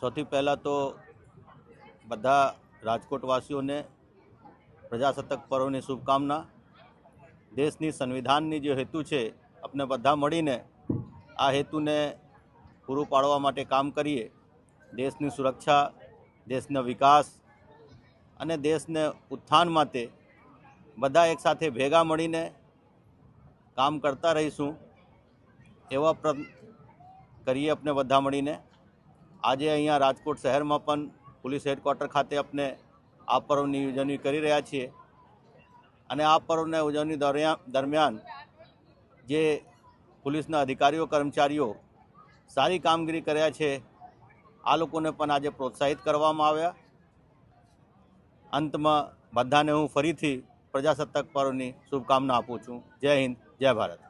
સૌથી પહેલાં તો બધા રાજકોટવાસીઓને પ્રજાસત્તાક પર્વની શુભકામના. દેશની સંવિધાનની જે હેતુ છે આપણે બધા મળીને આ હેતુને પૂરું પાડવા માટે કામ કરીએ. દેશની સુરક્ષા, દેશનો વિકાસ અને દેશને ઉત્થાન માટે બધા એકસાથે ભેગા મળીને કામ કરતા રહીશું. એવા પ્ર કરીએ આપણે બધા મળીને. આજે અહીંયા રાજકોટ શહેરમાં પણ પોલીસ હેડક્વાર્ટર ખાતે આપણે આ પર્વની ઉજવણી કરી રહ્યા છીએ. અને આ પર્વની ઉજવણી દરમિયાન જે પોલીસના અધિકારીઓ, કર્મચારીઓ સારી કામગીરી કર્યા છે, આ લોકોને પણ આજે પ્રોત્સાહિત કરવામાં આવ્યા. અંતમાં બધાને હું ફરીથી પ્રજાસત્તાક પર્વની શુભકામના આપું છું. જય હિન્દ, જય ભારત.